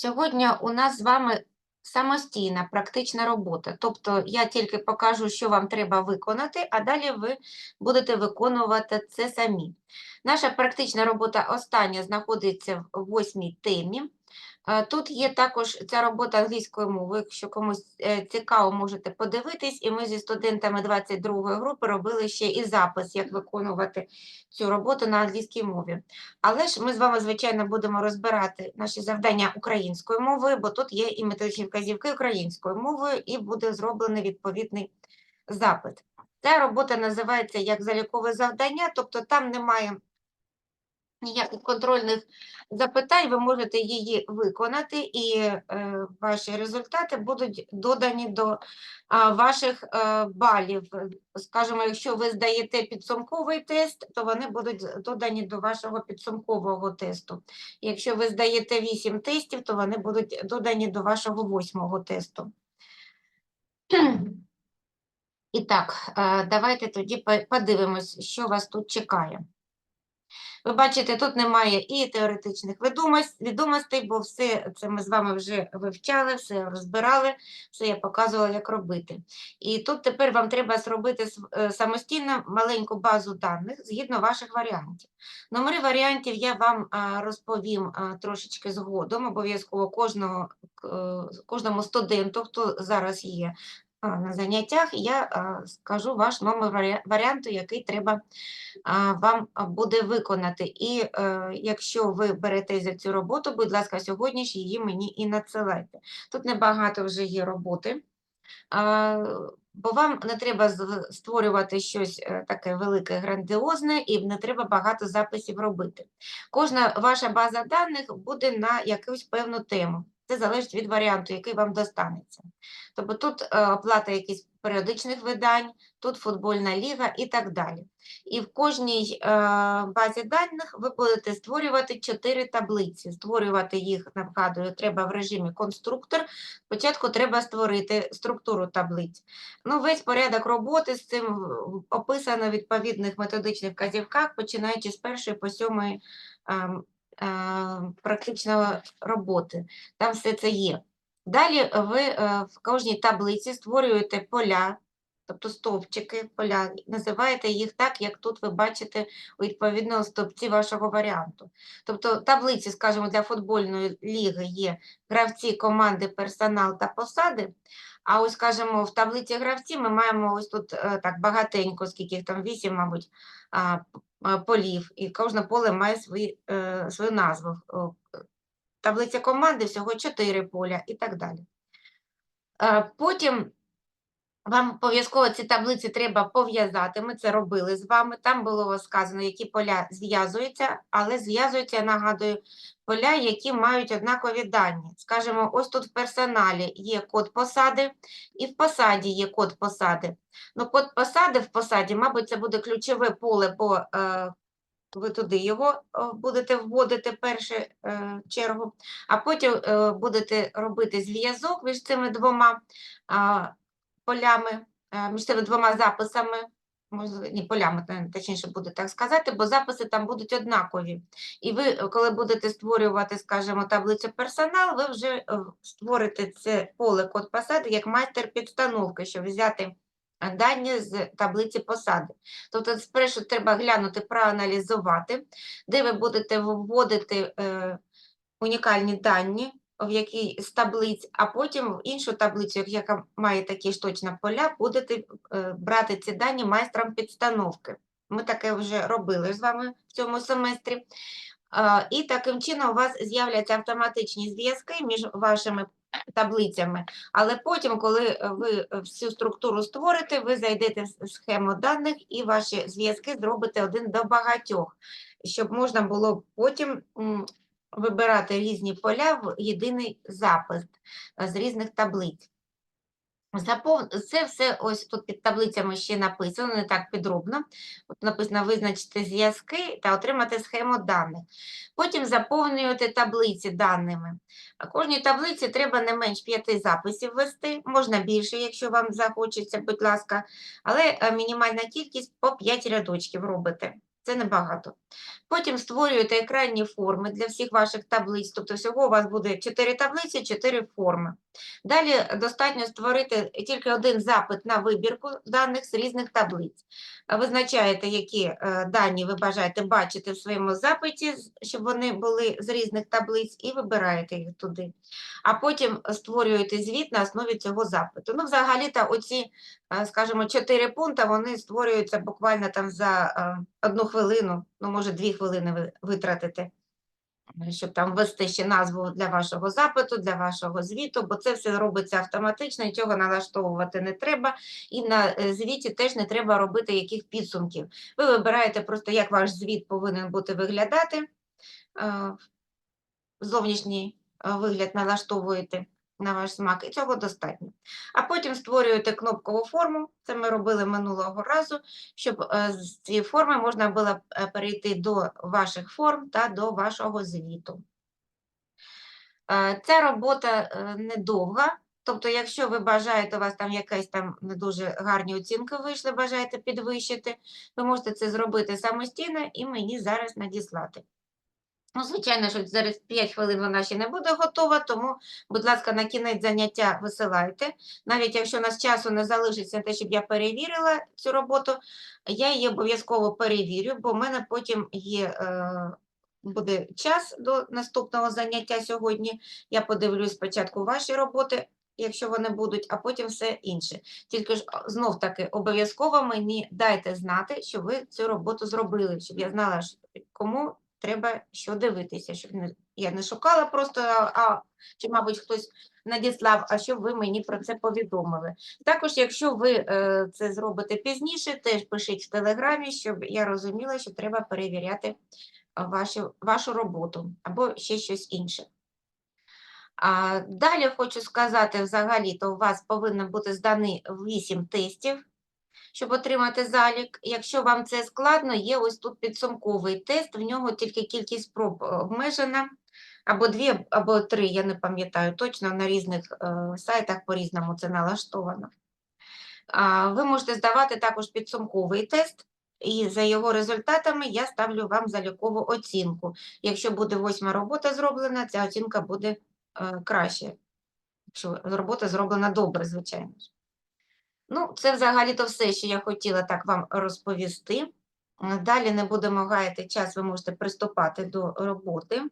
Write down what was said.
Сьогодні у нас з вами самостійна практична робота. Тобто я тільки покажу, що вам треба виконати, а далі ви будете виконувати це самі. Наша практична робота остання знаходиться в восьмій темі. Е, Тут є також ця робота англійською мовою. Якщо комусь е, цікаво, можете подивитись. І ми зі студентами 22-ї групи робили ще і запис, як виконувати цю роботу на англійській мові. Але ж ми з вами, звичайно, будемо розбирати наші завдання українською мовою, бо тут є і методичні вказівки українською мовою, і буде зроблений відповідний запит. Ця робота називається як залікове завдання, тобто там немає ніяких контрольних запитань, ви можете її виконати, і е, ваші результати будуть додані до а, ваших е, балів. Скажімо, якщо ви здаєте підсумковий тест, то вони будуть додані до вашого підсумкового тесту. Якщо ви здаєте 8 тестів, то вони будуть додані до вашого восьмого тесту. І так, е, давайте тоді подивимось, що вас тут чекає. Ви бачите, тут немає і теоретичних відомостей, бо все це ми з вами вже вивчали, все розбирали, все я показувала, як робити. І тут тепер вам треба зробити е, самостійно маленьку базу даних згідно ваших варіантів. Номери варіантів я вам розповім трошечки згодом, обов'язково кожного, е, кожному студенту, хто зараз є на заняттях, я скажу ваш номер варіанту, який треба вам буде виконати. І е, якщо ви берете за цю роботу, будь ласка, сьогодні ж її мені і надсилайте. Тут небагато вже є роботи, бо вам не треба створювати щось е, таке велике, грандіозне, і не треба багато записів робити. Кожна ваша база даних буде на якусь певну тему. Це залежить від варіанту, який вам достанеться. Тобто тут е, оплата якихось періодичних видань, тут футбольна ліга і так далі. І в кожній е, базі даних ви будете створювати чотири таблиці. Створювати їх, нагадую, треба в режимі конструктор. Спочатку треба створити структуру таблиць. Ну, весь порядок роботи з цим описано в відповідних методичних вказівках, починаючи з першої по сьомої практичної роботи. Там все це є. Далі ви е, в кожній таблиці створюєте поля, тобто стовпчики, поля, називаєте їх так, як тут ви бачите у відповідному стовпці вашого варіанту. Тобто таблиці, скажімо, для футбольної ліги є гравці, команди, персонал та посади. А ось, скажімо, в таблиці гравці ми маємо ось тут е, так багатенько, скільки їх там вісім, мабуть, а, полів, і кожне поле має свої, е, свою назву. Таблиця команди всього чотири поля і так далі. Е, Потім вам обов'язково ці таблиці треба пов'язати. Ми це робили з вами. Там було сказано, які поля зв'язуються, але зв'язуються, я нагадую, поля, які мають однакові дані. Скажімо, ось тут в персоналі є код посади, і в посаді є код посади. Ну, код посади в посаді, мабуть, це буде ключове поле по е, ви туди його е, будете вводити першу е, чергу, а потім е, будете робити зв'язок між цими двома а, полями, е, між цими двома записами, ні, полями, точніше буде так сказати, бо записи там будуть однакові. І ви, коли будете створювати, скажімо, таблицю персонал, ви вже е, створите це поле код посади як майстер підстановки, щоб взяти дані з таблиці посади. Тобто спершу треба глянути, проаналізувати, де ви будете вводити е, унікальні дані, в якій з таблиць, а потім в іншу таблицю, яка має такі ж точно поля, будете е, брати ці дані майстром підстановки. Ми таке вже робили з вами в цьому семестрі. І таким чином у вас з'являться автоматичні зв'язки між вашими таблицями, але потім, коли е, ви всю структуру створите, ви зайдете в схему даних і ваші зв'язки зробите один до багатьох, щоб можна було потім вибирати різні поля в єдиний запис е, з різних таблиць. Це все ось тут під таблицями ще написано, не так підробно. От написано визначити зв'язки та отримати схему даних. Потім заповнюєте таблиці даними. Кожній таблиці треба не менш п'яти записів ввести, можна більше, якщо вам захочеться, будь ласка, але е, мінімальна кількість по 5 рядочків робите. Це небагато. Потім створюєте екранні форми для всіх ваших таблиць, тобто всього у вас буде 4 таблиці, 4 форми. Далі достатньо створити тільки один запит на вибірку даних з різних таблиць. Визначаєте, які е, дані ви бажаєте бачити в своєму запиті, щоб вони були з різних таблиць, і вибираєте їх туди. А потім створюєте звіт на основі цього запиту. Ну, взагалі-то оці, е, скажімо, чотири пункти, вони створюються буквально там за е, одну хвилину, ну, може, дві хвилини ви витратите, е, щоб там ввести ще назву для вашого запиту, для вашого звіту, бо це все робиться автоматично, нічого налаштовувати не треба. І на е, звіті теж не треба робити яких підсумків. Ви вибираєте просто, як ваш звіт повинен бути виглядати. е, Зовнішній вигляд налаштовуєте на ваш смак, і цього достатньо. А потім створюєте кнопкову форму, це ми робили минулого разу, щоб е, з цієї форми можна було е, перейти до ваших форм та до вашого звіту. Е, Ця робота недовга, тобто, якщо ви бажаєте, у вас там якась там не дуже гарні оцінки вийшли, бажаєте підвищити, ви можете це зробити самостійно і мені зараз надіслати. Ну, звичайно, що зараз 5 хвилин вона ще не буде готова, тому, будь ласка, на кінець заняття висилайте. Навіть якщо у нас часу не залишиться на те, щоб я перевірила цю роботу, я її обов'язково перевірю, бо в мене потім є, е, буде час до наступного заняття сьогодні. Я подивлюсь спочатку ваші роботи, якщо вони будуть, а потім все інше. Тільки ж знов таки обов'язково мені дайте знати, що ви цю роботу зробили, щоб я знала, кому треба що дивитися, щоб не, я не шукала просто, а, чи, мабуть, хтось надіслав, а щоб ви мені про це повідомили. Також, якщо ви е, це зробите пізніше, теж пишіть в Телеграмі, щоб я розуміла, що треба перевіряти вашу, вашу роботу або ще щось інше. А, далі хочу сказати, взагалі-то у вас повинно бути здані 8 тестів, щоб отримати залік. Якщо вам це складно, є ось тут підсумковий тест, в нього тільки кількість спроб е, обмежена, або дві, або три, я не пам'ятаю точно, на різних е, сайтах по-різному це налаштовано. Ви можете здавати також підсумковий тест, і за його результатами я ставлю вам залікову оцінку. Якщо буде восьма робота зроблена, ця оцінка буде е, краще. Якщо робота зроблена добре, звичайно. ж. Ну, це взагалі-то все, що я хотіла так вам розповісти. Далі не будемо гаяти час, ви можете приступати до роботи.